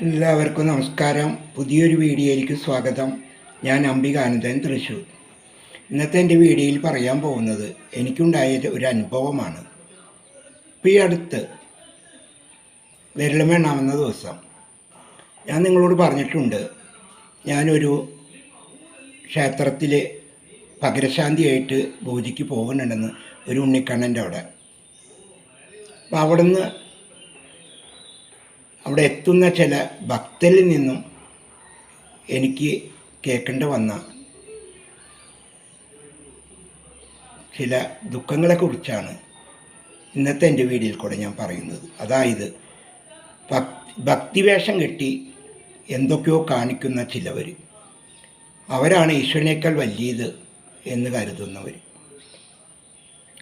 എല്ലാവർക്കും നമസ്കാരം. പുതിയൊരു വീഡിയോയിലേക്ക് സ്വാഗതം. ഞാൻ അംബികാനന്ദൻ തൃശ്ശൂർ ഇന്നത്തെ എന്റെ വീഡിയോയിൽ പറയാൻ പോകുന്നത് എനിക്കുണ്ടായ ഒരു അനുഭവമാണ്. ഇപ്പം ഈ അടുത്ത് വിരളമെണ്ണാവുന്ന ദിവസം ഞാൻ നിങ്ങളോട് പറഞ്ഞിട്ടുണ്ട്. ഞാനൊരു ക്ഷേത്രത്തിൽ പകരശാന്തിയായിട്ട് പൂജയ്ക്ക് പോകുന്നുണ്ടെന്ന് ഒരു ഉണ്ണിക്കണ്ണന്റെ അവിടെ. അപ്പം അവിടുന്ന് അവിടെ എത്തുന്ന ചില ഭക്തരിൽ നിന്നും എനിക്ക് കേൾക്കേണ്ട വന്ന ചില ദുഃഖങ്ങളെക്കുറിച്ചാണ് ഇന്നത്തെ എന്റെ വീഡിയോയിൽ കൂടെ ഞാൻ പറയുന്നത്. അതായത് ഭക് ഭക്തിവേഷം കെട്ടി എന്തൊക്കെയോ കാണിക്കുന്ന ചിലവർ. അവരാണ് ഈശ്വരനേക്കാൾ വലിയത് എന്ന് കരുതുന്നവർ.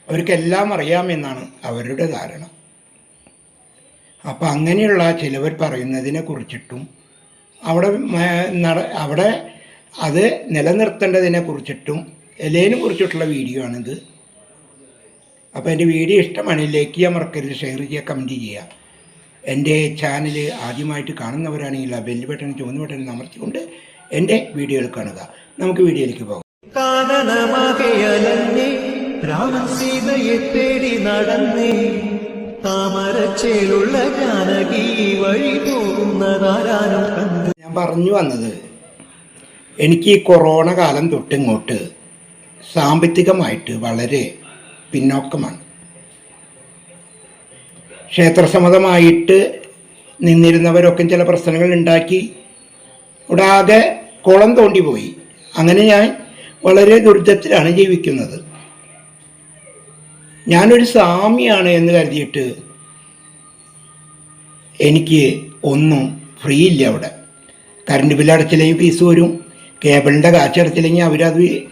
അവർക്കെല്ലാം അറിയാമെന്നാണ് അവരുടെ ധാരണ. അപ്പം അങ്ങനെയുള്ള ചിലവർ പറയുന്നതിനെ കുറിച്ചിട്ടും അവിടെ നട അവിടെ അത് നിലനിർത്തേണ്ടതിനെ കുറിച്ചിട്ടും എലേനെ കുറിച്ചിട്ടുള്ള വീഡിയോ ആണിത്. അപ്പോൾ എന്റെ വീഡിയോ ഇഷ്ടമാണ് ലൈക്ക് ചെയ്യാൻ മറക്കരുത് ഷെയർ ചെയ്യുക കമന്റ് ചെയ്യുക. എന്റെ ചാനൽ ആദ്യമായിട്ട് കാണുന്നവരാണെങ്കിൽ ആ ബെല്ല് ബട്ടൺ ചുവന്ന ബട്ടൺ അമർത്തിക്കൊണ്ട് എന്റെ വീഡിയോകൾ കാണുക. നമുക്ക് വീഡിയോയിലേക്ക് പോകാം. രാമൻ സീതയെ തേടി നടന്നേ. താമരച്ചേലുള്ള ജാനകി വഴി പോകുന്നതാരാനും കണ്ടു. ഞാൻ പറഞ്ഞു വന്നത് എനിക്ക് ഈ കൊറോണ കാലം തൊട്ടിങ്ങോട്ട് സാമ്പത്തികമായിട്ട് വളരെ പിന്നോക്കമാണ്. ക്ഷേത്രസമ്മതമായിട്ട് നിന്നിരുന്നവരൊക്കെ ചില പ്രശ്നങ്ങൾ ഉണ്ടാക്കി ഇവിടെ ആകെ കുളം തോണ്ടി പോയി അങ്ങനെ ഞാൻ വളരെ ദുരിതത്തിലാണ് ജീവിക്കുന്നത്. ഞാനൊരു സ്വാമിയാണ് എന്ന് കരുതിയിട്ട് എനിക്ക് ഒന്നും ഫ്രീ ഇല്ല അവിടെ. കറണ്ട് ബില്ല് അടച്ചില്ലെങ്കിൽ ഫീസ് വരും. കേബിളിന്റെ കാശ് അടച്ചില്ലെങ്കിൽ അവരത്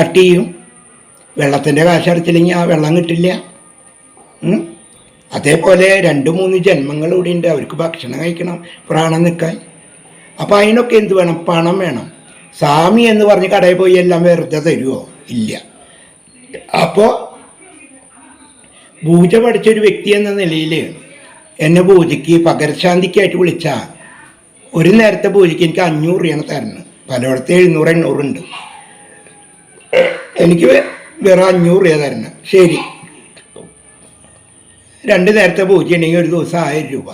കട്ട് ചെയ്യും. വെള്ളത്തിന്റെ കാശ് അടച്ചില്ലെങ്കിൽ ആ വെള്ളം കിട്ടില്ല. അതേപോലെ രണ്ട് മൂന്ന് ജന്മങ്ങൾ ഇവിടെ ഉണ്ട്. അവർക്ക് ഭക്ഷണം കഴിക്കണം പ്രാണം നിൽക്കാൻ. അപ്പോൾ അതിനൊക്കെ എന്ത് വേണം? പണം വേണം. സ്വാമി എന്ന് പറഞ്ഞ് കടയിൽ പോയി എല്ലാം വെറുതെ തരുമോ ഇല്ല. അപ്പോൾ പൂജ പഠിച്ചൊരു വ്യക്തി എന്ന നിലയിൽ എന്നെ പൂജയ്ക്ക് പകരശാന്തിക്കായിട്ട് വിളിച്ചാൽ ഒരു നേരത്തെ പൂജയ്ക്ക് എനിക്ക് അഞ്ഞൂറ് രൂപയാണ് തരണം പലയിടത്ത് എഴുന്നൂറ് എണ്ണൂറുണ്ട് എനിക്ക് വേറെ അഞ്ഞൂറ് രൂപ തരണം ശരി. രണ്ട് നേരത്തെ പൂജ ഉണ്ടെങ്കിൽ ഒരു ദിവസം ആയിരം രൂപ.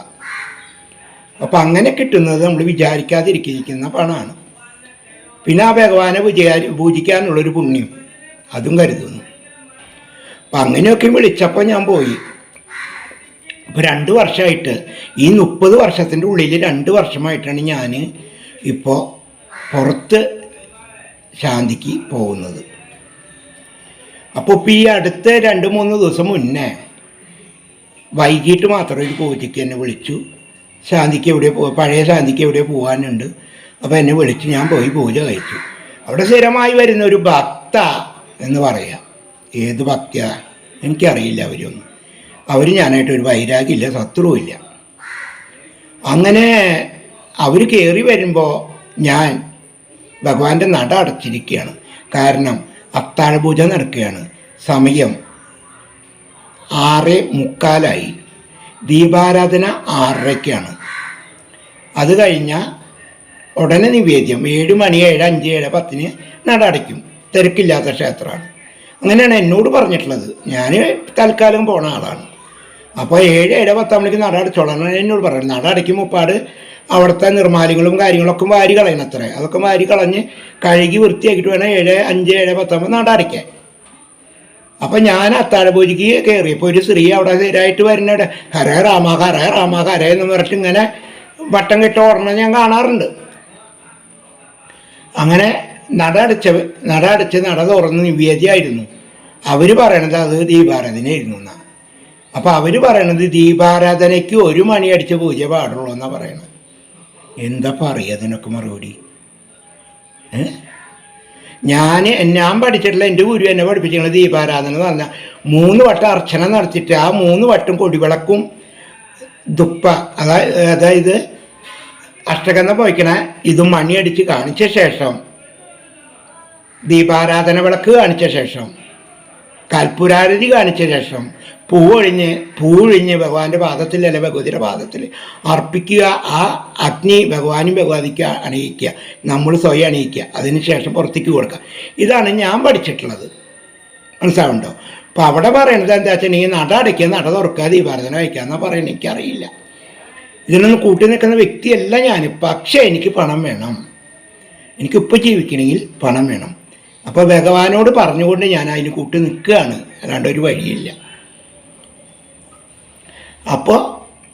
അപ്പം അങ്ങനെ കിട്ടുന്നത് നമ്മൾ വിചാരിക്കാതിരിക്കുന്ന പണമാണ്. പിന്നെ ആ ഭഗവാനെ പൂജ പൂജിക്കാനുള്ളൊരു പുണ്യം. അതും കരുതുന്നു. അപ്പം അങ്ങനെയൊക്കെ വിളിച്ചപ്പോൾ ഞാൻ പോയി. ഇപ്പോൾ രണ്ട് വർഷമായിട്ട് ഈ മുപ്പത് വർഷത്തിന്റെ ഉള്ളിൽ രണ്ട് വർഷമായിട്ടാണ് ഞാൻ ഇപ്പോൾ പുറത്ത് ശാന്തിക്ക് പോകുന്നത്. അപ്പോൾ ഇപ്പോൾ ഈ അടുത്ത രണ്ട് മൂന്ന് ദിവസം മുന്നേ വൈകിട്ട് മാത്രം ഒരു പൂജയ്ക്ക് എന്നെ വിളിച്ചു. ശാന്തിക്ക് എവിടെ പോ പഴയ ശാന്തിക്ക് എവിടെ പോകാനുണ്ട് അപ്പോൾ എന്നെ വിളിച്ച് ഞാൻ പോയി പൂജ കഴിച്ചു. അവിടെ സ്ഥിരമായി വരുന്ന ഒരു ഭക്ത എന്ന് പറയാം. ഏത് ഭക്തിയ എനിക്കറിയില്ല അവരൊന്നും. അവർ ഞാനായിട്ട് ഒരു വൈരാഗ്യമില്ല ശത്രുവില്ല അങ്ങനെ അവർ കയറി വരുമ്പോൾ ഞാൻ ഭഗവാന്റെ നട അടച്ചിരിക്കുകയാണ്. കാരണം അത്താഴപൂജ നടക്കുകയാണ്. സമയം ആറ് മുക്കാലായി. ദീപാരാധന ആറരയ്ക്കാണ് അത് കഴിഞ്ഞാൽ ഉടനെ നിവേദ്യം. ഏഴ് മണി ഏഴ് അഞ്ച് ഏഴ് പത്തിന് നട അടയ്ക്കും. തിരക്കില്ലാത്ത ക്ഷേത്രമാണ്. അങ്ങനെയാണ് എന്നോട് പറഞ്ഞിട്ടുള്ളത്. ഞാൻ തൽക്കാലം പോണ ആളാണ്. അപ്പോൾ ഏഴ് ഏഴ് പത്താം മണിക്ക് നട അടച്ചോളാം എന്നോട് പറഞ്ഞത്. നട അടയ്ക്കും മുപ്പാട് അവിടുത്തെ നിർമ്മാലികളും കാര്യങ്ങളൊക്കെ വാരി കളയണം അത്ര. അതൊക്കെ വാരി കളഞ്ഞ് കഴുകി വൃത്തിയാക്കിയിട്ട് വേണം ഏഴ് അഞ്ച് ഏഴ് പത്താകുമ്പോൾ നട അടയ്ക്കാൻ. അപ്പം ഞാൻ അത്താഴപൂജയ്ക്ക് കയറിയപ്പോൾ ഒരു സ്ത്രീ അവിടെ സ്ഥിരമായിട്ട് വരുന്നുണ്ട് ഹരേ രാമ ഹരേ രാമ ഹരേ എന്ന് പറഞ്ഞിട്ട് ഇങ്ങനെ വട്ടം കെട്ട് ഓടണം ഞാൻ കാണാറുണ്ട്. അങ്ങനെ നട അടച്ച നട അടച്ച് നട തുറന്ന് നിവേദ്യമായിരുന്നു അവർ പറയണത് അത് ദീപാരാധനയായിരുന്നു എന്നാണ് അപ്പോൾ അവർ പറയണത് ദീപാരാധനയ്ക്ക് ഒരു മണി അടിച്ച പൂജ പാടുള്ളൂ എന്നാണ് പറയണത്. എന്താ പറയുക അതിനൊക്കെ മറുപടി? ഞാൻ ഞാൻ പഠിച്ചിട്ടുള്ള എന്റെ ഗുരു എന്നെ പഠിപ്പിച്ചിട്ടുള്ള ദീപാരാധന എന്ന് പറഞ്ഞാൽ മൂന്ന് വട്ടം അർച്ചന നടത്തിയിട്ട് ആ മൂന്ന് വട്ടം കൊടിവിളക്കും ദുപ്പ അതായത് അതായത് അഷ്ടകന്ന പോയിക്കണ ഇത് മണിയടിച്ച് കാണിച്ച ശേഷം ദീപാരാധന വിളക്ക് കാണിച്ച ശേഷം കൽപ്പുരാരതി കാണിച്ച ശേഷം പൂവൊഴിഞ്ഞ് പൂവൊഴിഞ്ഞ് ഭഗവാന്റെ പാദത്തിൽ അല്ലെ ഭഗവതിയുടെ പാദത്തിൽ അർപ്പിക്കുക ആ അഗ്നി ഭഗവാനും ഭഗവതിക്ക് അണിയിക്കുക നമ്മൾ സ്വയം അണിയിക്കുക അതിനുശേഷം പുറത്തേക്ക് കൊടുക്കുക. ഇതാണ് ഞാൻ പഠിച്ചിട്ടുള്ളത്. മനസ്സിലാവുണ്ടോ അപ്പോൾ അവിടെ പറയണത് എന്താ വെച്ചാൽ ഈ നട അടയ്ക്കുക നട തുറക്കുക ദീപാരാധന വയ്ക്കുക എന്നാ പറയുന്നത് എനിക്കറിയില്ല. ഇതിനൊന്നും കൂട്ടി നിൽക്കുന്ന വ്യക്തിയല്ല ഞാൻ പക്ഷേ എനിക്ക് പണം വേണം. എനിക്കിപ്പോൾ ജീവിക്കണമെങ്കിൽ പണം വേണം. അപ്പോൾ ഭഗവാനോട് പറഞ്ഞുകൊണ്ട് ഞാൻ അതിന് കൂട്ടി നിൽക്കുകയാണ്. അല്ലാണ്ട് ഒരു വഴിയില്ല. അപ്പോൾ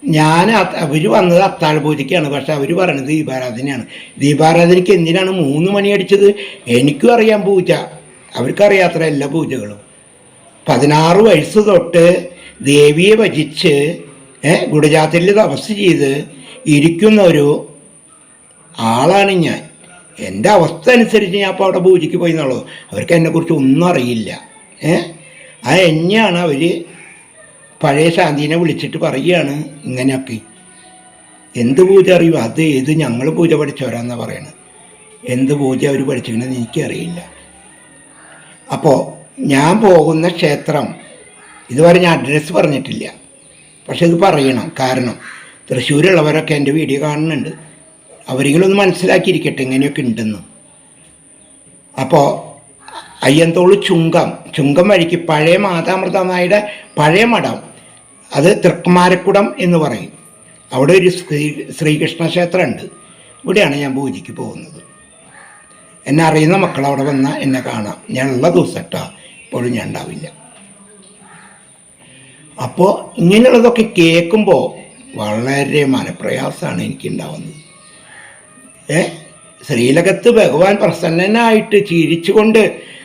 ഞാൻ അവർ വന്നത് അത്താഴ പൂജയ്ക്കാണ് പക്ഷെ അവർ പറയണത് ദീപാരാധനയാണ്. ദീപാരാധനയ്ക്ക് എന്തിനാണ് മൂന്ന് മണി അടിച്ചത്? എനിക്കും അറിയാം പൂജ. അവർക്കറിയാത്ര എല്ലാ പൂജകളും. പതിനാറ് വയസ്സ് തൊട്ട് ദേവിയെ ഭജിച്ച് ഗുഡജാത്തിൽ തപസ് ചെയ്ത് ഇരിക്കുന്ന ഒരു ആളാണ് ഞാൻ. എന്റെ അവസ്ഥ അനുസരിച്ച് ഞാൻ അപ്പോൾ അവിടെ പൂജയ്ക്ക് പോയി എന്നുള്ളൂ അവർക്ക് എന്നെക്കുറിച്ച് ഒന്നും അറിയില്ല. ഏ? ആ എന്നെയാണ് അവർ പഴയ ശാന്തിനെ വിളിച്ചിട്ട് പറയുകയാണ് ഇങ്ങനെയൊക്കെ. എന്ത് പൂജ അറിയുമോ അത് ഏത് ഞങ്ങൾ പൂജ പഠിച്ചവരാന്നാണ് പറയണത്. എന്ത് പൂജ അവർ പഠിച്ചിരിക്കണമെന്ന് എനിക്കറിയില്ല. അപ്പോൾ ഞാൻ പോകുന്ന ക്ഷേത്രം ഇതുവരെ ഞാൻ അഡ്രസ്സ് പറഞ്ഞിട്ടില്ല. പക്ഷെ ഇത് പറയണം. കാരണം തൃശ്ശൂരുള്ളവരൊക്കെ എന്റെ വീഡിയോ കാണുന്നുണ്ട്. അവരെങ്കിലും ഒന്ന് മനസ്സിലാക്കിയിരിക്കട്ടെ ഇങ്ങനെയൊക്കെ ഉണ്ടെന്ന്. അപ്പോൾ അയ്യന്തോൾ ചുങ്കം ചുങ്കം വഴിക്ക് പഴയ മാതാമൃതമായുടെ പഴയ മഠം അത് തൃക്കുമാരക്കുടം എന്ന് പറയും. അവിടെ ഒരു ശ്രീ ശ്രീകൃഷ്ണ ക്ഷേത്രമുണ്ട്. ഇവിടെയാണ് ഞാൻ പൂജയ്ക്ക് പോകുന്നത്. എന്നെ അറിയുന്ന മക്കൾ അവിടെ വന്നാൽ എന്നെ കാണാം. ഞാൻ ദിവസം കേട്ടോ ഇപ്പോഴും ഞാൻ ഉണ്ടാവില്ല. അപ്പോൾ ഇങ്ങനെയുള്ളതൊക്കെ കേൾക്കുമ്പോൾ വളരെ മനപ്രയാസമാണ് എനിക്കുണ്ടാവുന്നത് ഏ? ശ്രീലകത്ത് ഭഗവാൻ പ്രസന്നനായിട്ട് ചിരിച്ചുകൊണ്ട്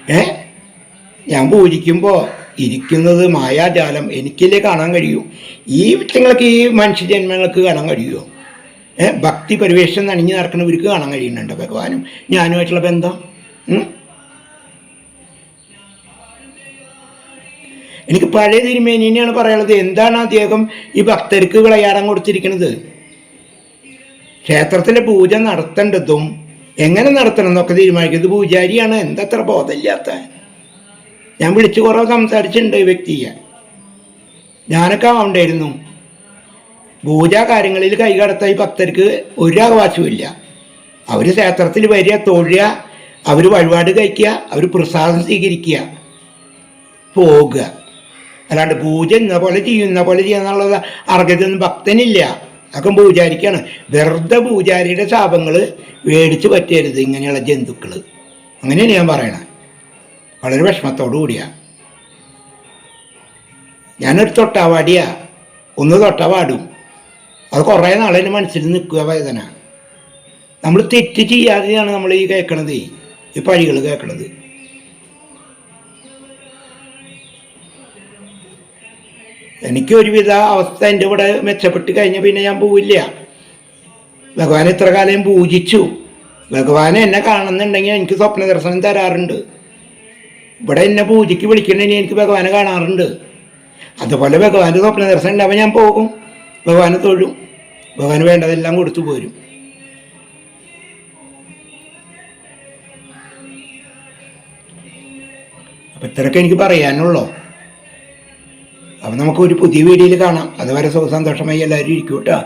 ഏ? ഞാൻ പൂജിക്കുമ്പോൾ ഇരിക്കുന്നത് മായാജാലം എനിക്കല്ലേ കാണാൻ കഴിയൂ? ഈ വിറ്റങ്ങൾക്ക് ഈ മനുഷ്യജന്മങ്ങൾക്ക് കാണാൻ കഴിയുമോ ഏ? ഭക്തി പരിവേഷം നണിഞ്ഞു നടക്കുന്നവർക്ക് കാണാൻ കഴിയുന്നുണ്ട് ഭഗവാനും? ഞാനുമായിട്ടുള്ള ബന്ധം? എനിക്ക് പഴയ തിരുമേനിയാണ് പറയാനുള്ളത്. എന്താണ് അദ്ദേഹം ഈ ഭക്തർക്ക് വിളയാടം കൊടുത്തിരിക്കുന്നത്? ക്ഷേത്രത്തിലെ പൂജ നടത്തേണ്ടതും എങ്ങനെ നടത്തണം എന്നൊക്കെ തീരുമാനിക്കുന്നത് പൂജാരിയാണ്. എന്തത്ര ബോധമില്ലാത്ത? ഞാൻ വിളിച്ച് കുറേ സംസാരിച്ചിട്ടുണ്ട് ഈ വ്യക്തിയെ. ഞാനൊക്കെ ആവണ്ടായിരുന്നു. പൂജാ കാര്യങ്ങളിൽ കൈകടത്ത ഈ ഭക്തർക്ക് ഒരു അവകാശമില്ല അവർ ക്ഷേത്രത്തിൽ വരിക തൊഴുക അവർ വഴിപാട് കഴിക്കുക അവർ പ്രസാദം സ്വീകരിക്കുക പോകുക. അല്ലാണ്ട് പൂജ ഇന്ന പോലെ ചെയ്യുന്ന പോലെ ചെയ്യാന്നുള്ളത് അർഹതയൊന്നും ഭക്തനില്ല. അതൊക്കെ പൂജാരിക്കാണ്. വെറുതെ പൂജാരിയുടെ ശാപങ്ങൾ മേടിച്ച് പറ്റരുത് ഇങ്ങനെയുള്ള ജന്തുക്കൾ അങ്ങനെയാണ് ഞാൻ പറയണത് വളരെ വിഷമത്തോടു കൂടിയാ. ഞാനൊരു തൊട്ടാവാടിയാ. ഒന്ന് തൊട്ടാവാടും. അത് കുറേ നാളെ എന്റെ മനസ്സിൽ നിൽക്കുക വേദന. നമ്മൾ തെറ്റ് ചെയ്യാതെയാണ് നമ്മൾ ഈ കേൾക്കണത്. ഈ പഴികൾ കേൾക്കണത്. എനിക്ക് ഒരുവിധ അവസ്ഥ എന്റെ ഇവിടെ മെച്ചപ്പെട്ട് കഴിഞ്ഞ പിന്നെ ഞാൻ പോവില്ല. ഭഗവാൻ ഇത്ര കാലം പൂജിച്ചു. ഭഗവാൻ എന്നെ കാണുന്നുണ്ടെങ്കിൽ എനിക്ക് സ്വപ്ന ദർശനം തരാറുണ്ട്. ഇവിടെ എന്നെ പൂജയ്ക്ക് വിളിക്കണമെങ്കിൽ എനിക്ക് ഭഗവാനെ കാണാറുണ്ട്. അതുപോലെ ഭഗവാന്റെ സ്വപ്ന ദർശനം ഉണ്ടാവുമ്പോൾ ഞാൻ പോകും. ഭഗവാനെ തൊഴും. ഭഗവാന് വേണ്ടതെല്ലാം കൊടുത്തു പോരും. അപ്പം ഇത്രയൊക്കെ എനിക്ക് പറയാനുള്ളൂ. അപ്പം നമുക്ക് ഒരു പുതിയ വീഡിയോയിൽ കാണാം. അതുവരെ സുഖ സന്തോഷമായി എല്ലാവരും ഇരിക്കും കേട്ടോ.